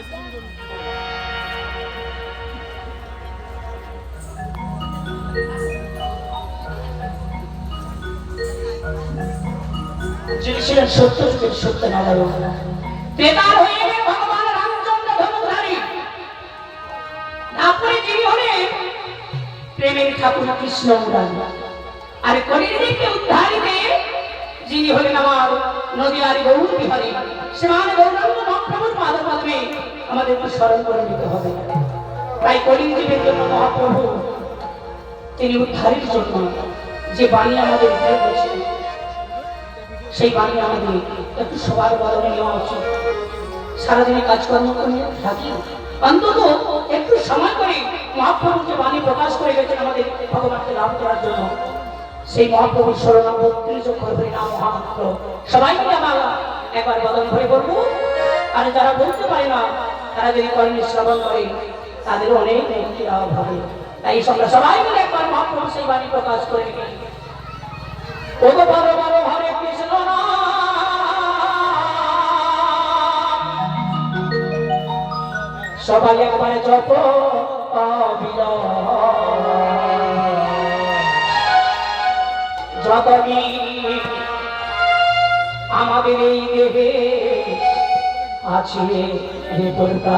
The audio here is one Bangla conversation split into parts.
যিনি ছিলেন সত্য যুগের সত্যনারায়ণ তেতার হয়ে গেলে ভগবান রামচন্দ্র ধনুধারী। তারপরে যিনি হলেন, প্রেমের ঠাকুর কৃষ্ণ মুরারি। আর আমাদেরকে স্মরণ করে নিতে হবে। তাই কলিযুগের জন্য মহাপ্রভু, তিনি উদ্ধারের জন্য যে বাণী আমাদের দিয়েছেন সেই বাণী আমাদের একটু সবার বদলে নেওয়া উচিত। সারাদিনে কাজকর্ম করে থাকি অন্তত একটু সময় করে মহাপ্রভুকে বাণী প্রকাশ করে গেছেন আমাদের ভগবানকে লাভ করার জন্য। সেই মহাপ্রভুর স্মরণ বত্রিশ করবে না মহামন্ত্র সবাই মিলে আমরা একবার বদল ভরে বলব। আর যারা বলতে পারে না তারা যদি কর্মী শ্রবণ করে তাদেরও অনেক মুক্তি লাভ হবে তাই আমরা সবাই মিলে একবার মহাপ্রভু সেই বাণী প্রকাশ করে ওগো বড় বড় হরে কৃষ্ণ নাম। সবাই একবারে জপ অবিরাম। আমাদের এই দেহে আছে রে দুর্গা।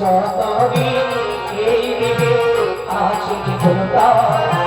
যতদিন এই দিকে আছে হে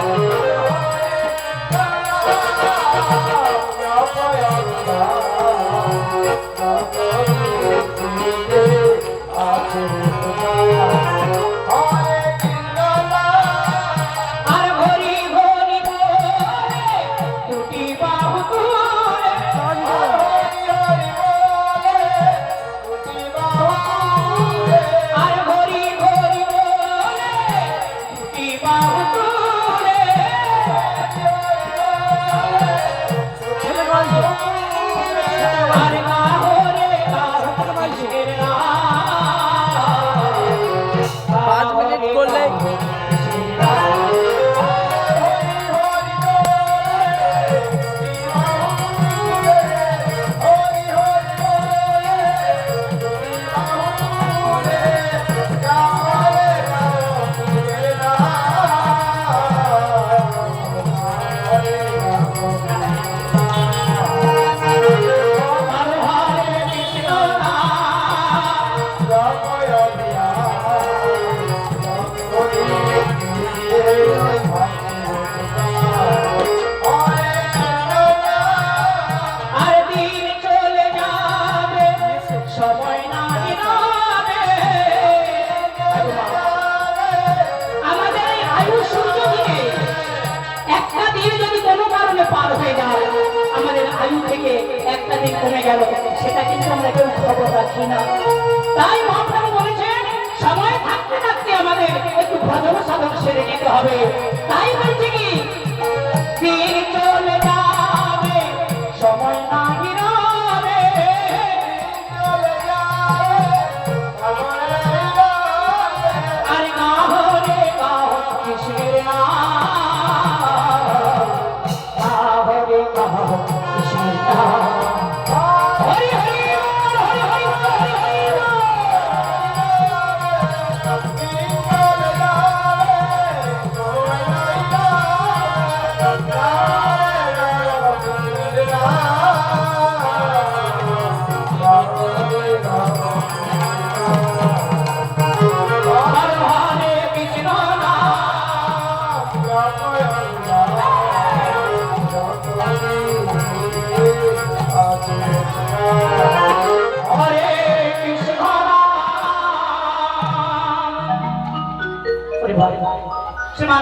কমে গেল। সেটা কিন্তু আমরা কেউ খবর রাখি না। তাই মহাপ্রভু বলেছেন সময় থাকতে থাকতে আমাদের একটু ভজন সাধন সেরে যেতে হবে। তাই বলছে কি চলে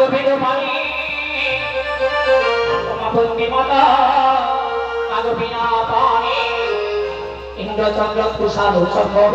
পানি মা বন্দি মাতা মাগো পানি ইন্দ্র চন্দ্র সম্ভব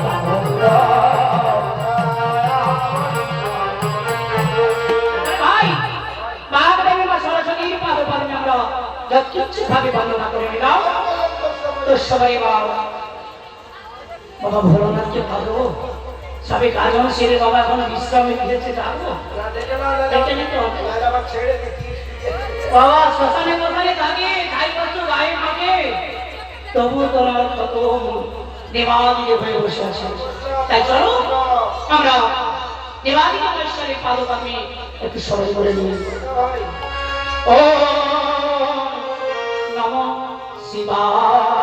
যথেচ্ছ সবাই বাবা বাবা ভালো সবে কাজ সেরে বাবা এখন ছেড়ে বাবা, শ্মশানে কোথায় থাকে গায়ে থাকে তবু তোমার কত দেবাদিকে হয়ে বসে আছে। তাই চলো, আমরা দেবাদিকে পাদপামে একটু স্মরণ করে নিই। ও নম শিবায়।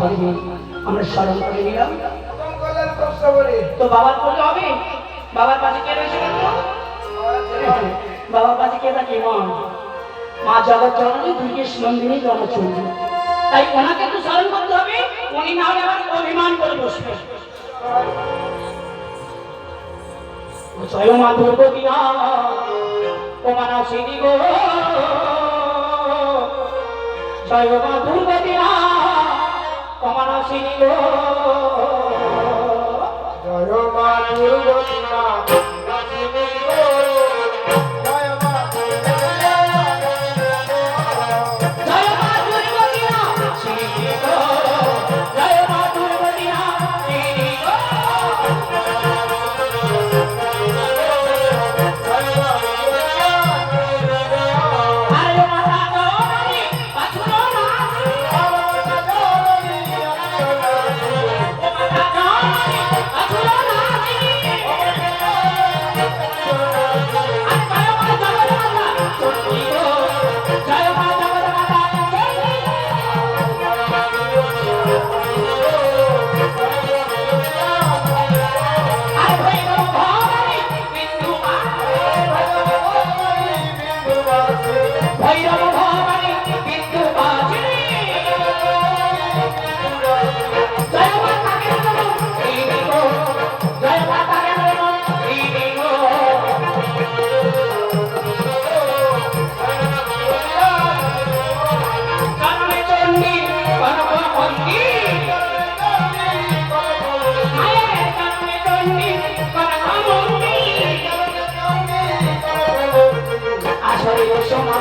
পড়বে আমরা স্মরণ করে নিলাম। তো বাবার করলে হবে? বাবার পাশে কে রয়েছে? বাবার পাশে কে থাকে? মা। মা জগৎ জননী দুর্গেশ নন্দিনী জনচন্ডী তাই ওনাকে তো স্মরণ করতে হবে। উনি না হলে আবার অভিমান করে বসবে। জয় মা দুর্গতি না ও মানা সিনি গো জয় মা দুর্গতি না ও মানা জয় মা। দুর্গতি Hayran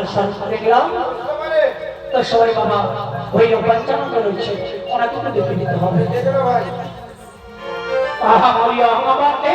আমরা স্মরণ দেখলাম। তো সবাই বাবা ভৈরব পঞ্চানন্দ রয়েছে ওনাকে তো দেখে নিতে হবে। মরিয়া আমাকে